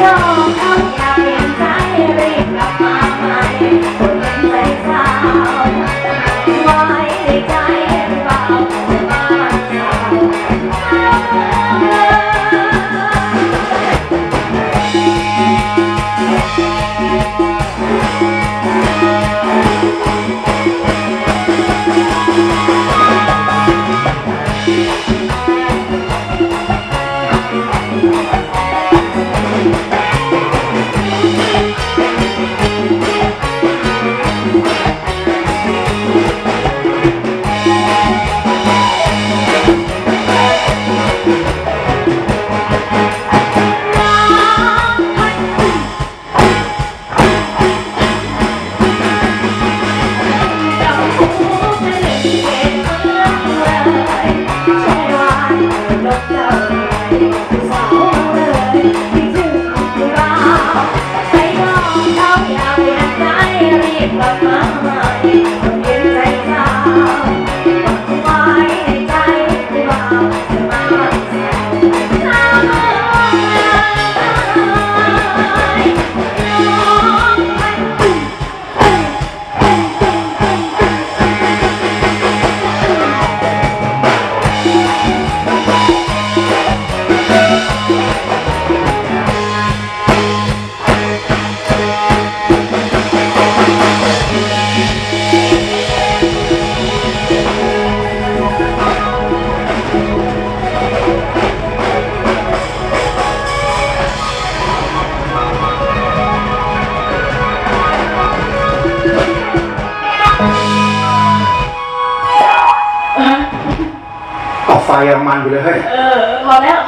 Yeah. Papa. ต่อไฟยังมันอยู่เลยเฮ้ย เออ พอแล้ว